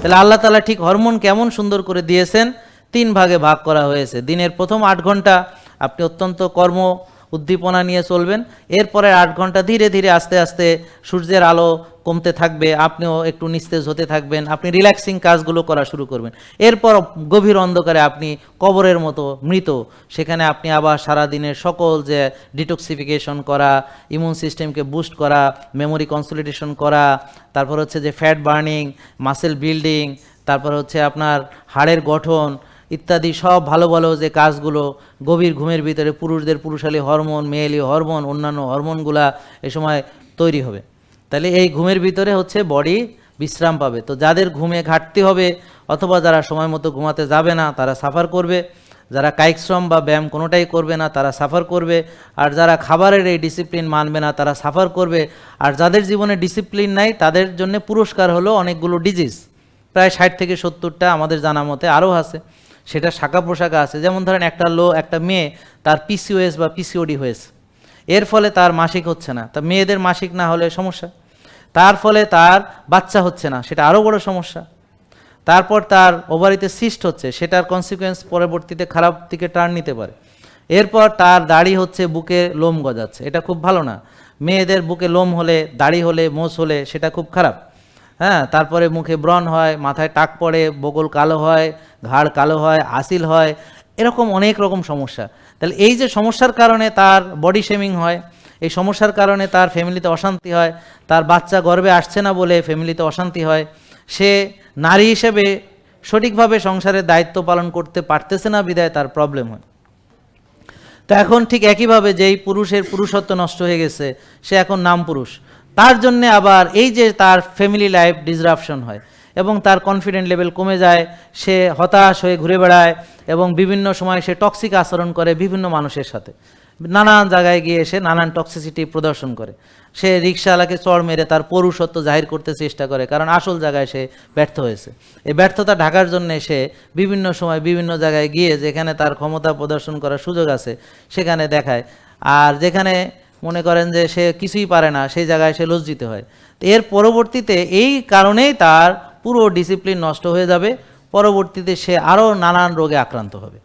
তাহলে আল্লাহ তালা ঠিক হরমোন কেমন সুন্দর করে দিয়েছেন? তিন ভাগে ভাগ করা হয়েছে। দিনের প্রথম আট ঘণ্টা আপনি অত্যন্ত কর্ম উদ্দীপনা নিয়ে চলবেন। এরপরে আট ঘণ্টা ধীরে ধীরে আস্তে আস্তে সূর্যের আলো কমতে থাকবে, আপনিও একটু নিস্তেজ হতে থাকবেন, আপনি রিল্যাক্সিং কাজগুলো করা শুরু করবেন। এরপর গভীর অন্ধকারে আপনি কবরের মতো মৃত, সেখানে আপনি আবার সারা দিনের সকল যে ডিটক্সিফিকেশন করা ইমিউন সিস্টেমকে বুস্ট করা মেমোরি কনসলিডেশন করা, তারপর হচ্ছে যে ফ্যাট বার্নিং মাসেল বিল্ডিং তারপর হচ্ছে আপনার হাড়ের গঠন ইত্যাদি সব ভালো ভালো যে কাজগুলো, গভীর ঘুমের ভিতরে পুরুষদের পুরুষালী হরমোন, মেয়েলি হরমোন, অন্যান্য হরমোনগুলা এ সময় তৈরি হবে। তাহলে এই ঘুমের ভিতরে হচ্ছে বডি বিশ্রাম পাবে। তো যাদের ঘুমে ঘাটতি হবে অথবা যারা সময় মতো ঘুমাতে যাবে না, তারা সাফার করবে। যারা কায়িক শ্রম বা ব্যায়াম কোনোটাই করবে না, তারা সাফার করবে। আর যারা খাবারের এই ডিসিপ্লিন মানবে না, তারা সাফার করবে। আর যাদের জীবনে ডিসিপ্লিন নাই, তাদের জন্য পুরস্কার হলো অনেকগুলো ডিজিজ প্রায় ষাট থেকে সত্তরটা আমাদের জানা মতে আরও আছে। সেটা শাখা পোশাকা আছে। যেমন ধরেন একটা লো, একটা মেয়ে, তার পিসিওএস বা পিসিওডি হয়েছে। এর ফলে তার মাসিক হচ্ছে না। তা মেয়েদের মাসিক না হলে সমস্যা। তার ফলে তার বাচ্চা হচ্ছে না, সেটা আরও বড় সমস্যা। তারপর তার ওভারিতে সিস্ট হচ্ছে, সেটার কনসিকুয়েন্স পরবর্তীতে খারাপ দিকে টার্ন নিতে পারে। এরপর তার দাড়ি হচ্ছে বুকে লোম গজাচ্ছে। এটা খুব ভালো না। মেয়েদের বুকে লোম হলে, দাড়ি হলে মোষ হলে সেটা খুব খারাপ। হ্যাঁ তারপরে মুখে ব্রণ হয়, মাথায় টাক পড়ে, বগল কালো হয়, ঘাড় কালো হয়, আসিল হয়, এরকম অনেক রকম সমস্যা। তাহলে এই যে সমস্যার কারণে তার বডি শেমিং হয়, এই সমস্যার কারণে তার ফ্যামিলিতে অশান্তি হয়, তার বাচ্চা গর্বে আসছে না বলে ফ্যামিলিতে অশান্তি হয়, সে নারী হিসেবে সঠিকভাবে সংসারের দায়িত্ব পালন করতে পারতেছে না, বিদায় তার প্রবলেম হয়। তো এখন ঠিক একইভাবে যেই পুরুষের পুরুষত্ব নষ্ট হয়ে গেছে, সে এখন নাম পুরুষ তার জন্য আবার এই যে তার ফ্যামিলি লাইফ ডিসরাপশন হয় এবং তার কনফিডেন্ট লেভেল কমে যায়, সে হতাশ হয়ে ঘুরে বেড়ায় এবং বিভিন্ন সময় সে টক্সিক আচরণ করে বিভিন্ন মানুষের সাথে। নানান জায়গায় গিয়ে সে নানান টক্সিসিটি প্রদর্শন করে। সে রিক্সাওয়ালাকে চড় মেরে তার পৌরুষত্ব জাহির করতে চেষ্টা করে, কারণ আসল জায়গায় সে ব্যর্থ হয়েছে। এই ব্যর্থতা ঢাকার জন্য সে বিভিন্ন সময় বিভিন্ন জায়গায় গিয়ে যেখানে তার ক্ষমতা প্রদর্শন করার সুযোগ আছে, সেখানে দেখায়। আর যেখানে মনে করেন যে সে কিছুই পারে না, সেই জায়গায় সে লজ্জিত হয়। এর পরবর্তীতে এই কারণেই তার পুরো ডিসিপ্লিন নষ্ট হয়ে যাবে। পরবর্তীতে সে আরও নানান রোগে আক্রান্ত হবে।